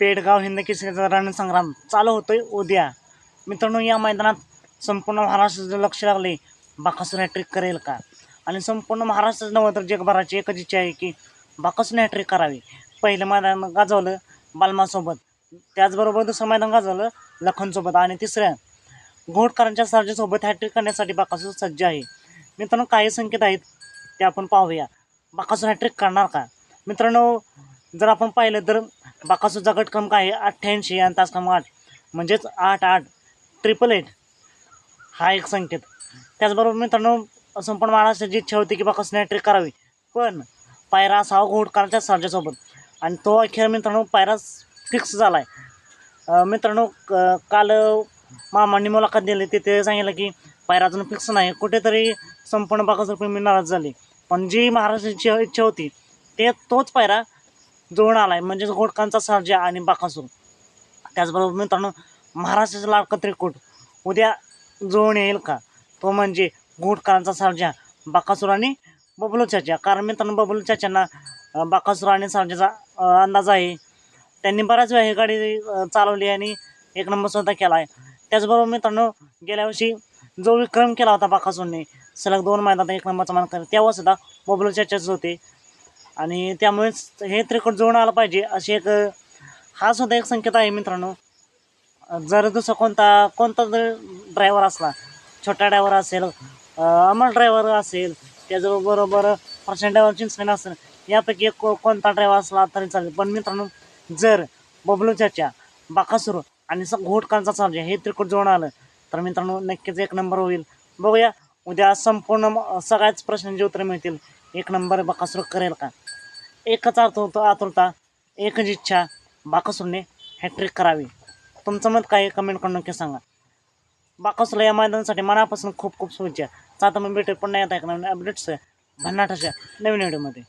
पेडगाव हिंद केसरीचा रणसंग्राम चालू होतोय उद्या. मित्रांनो या मैदानात संपूर्ण महाराष्ट्राचं लक्ष लागले. बाकासून हॅट्रिक करेल का? आणि संपूर्ण महाराष्ट्राचं नव्हतं जगभराची एकच इच्छा आहे की बाकासून हॅट्रिक करावी. पहिलं मैदान गाजवलं बालमासोबत. त्याचबरोबर दुसरं मैदान गाजवलं लखनसोबत. आणि तिसऱ्या घोटकरांच्या सर्जासोबत हॅट्रिक करण्यासाठी बाकासूर सज्ज आहे. मित्रांनो काही संकेत आहेत ते आपण पाहूया. बाकासूर हॅट्रिक करणार का? मित्रांनो जर आपण पाहिलं तर बाकाचं गट क्रमांक आहे अठ्ठ्याऐंशी आणि तास क्रमांक आठ. म्हणजेच आठ आठ ट्रिपल एट हा एक संकेत. त्याचबरोबर मित्रांनो संपूर्ण महाराष्ट्राची इच्छा होती की बाकासूने ट्रिक करावी. पण पायरा असावा घोडकरांच्या सर्जासोबत. आणि तो अखेर मित्रांनो पायरा फिक्स झाला आहे मित्रांनो क- काल मामांनी मुलाखत दिली. तिथे सांगितलं की पायरा अजून फिक्स नाही. कुठेतरी संपूर्ण बाकासूर प्रेमी नाराज झाले. पण जी महाराष्ट्राची इच्छा होती ते तोच पायरा जवळ आला आहे म्हणजेच घोडकांचा सर्जा आणि बाकासूर. त्याचबरोबर मित्रांनो महाराष्ट्राचा लाडका त्रिकूट उद्या जुळून येईल का? तो म्हणजे घोडकरांचा सर्जा बाकासूर आणि बबलू चाचा. कारण मित्रांनो बबलू चाच्यांना बाकासूर आणि सर्जाचा अंदाज आहे. त्यांनी बऱ्याच वेळा ही गाडी चालवली आणि एक नंबर सुद्धा केला आहे. त्याचबरोबर मित्रांनो गेल्या वर्षी जो विक्रम केला होता बाकासूरने सलग दोन मैदानात एक नंबरचा मान करत तेव्हा सुद्धा बबलू चाचाच होते. आणि त्यामुळेच हे त्रिकोण जुळून आलं पाहिजे अशी एक हा सुद्धा एक संकेत आहे मित्रांनो. जर दुसरा कोणता कोणता जर ड्रायव्हर असला छोटा ड्रायव्हर असेल अमल अमर ड्रायव्हर असेल त्याचबरोबर प्रशांत ड्रायव्हर चिंचणे असेल यापैकी एक को- कोणता ड्रायव्हर असला तरी चालेल. पण मित्रांनो जर बबलू चाचा बाकासुर आणि स घोटकांचा सर्जा हे त्रिकोट जुळून आलं तर मित्रांनो नक्कीच एक नंबर होईल. बघूया उद्या संपूर्ण सगळ्याच प्रश्नांची उत्तरं मिळतील. एक नंबर बाकासूर करेल का? एकच अर्थ होतो आतुरता एकच इच्छा बाकासूरने हॅट्रिक करावी. तुमचं मत काय कमेंट करून नक्की सांगा. बाकासूरला या मैदानासाठी मनापासून खूप खूप शुभेच्छा. आता मग भेटेल पुन्हा येत आहे का नवीन अपडेट्स भन्नाटाच्या नवीन व्हिडिओमध्ये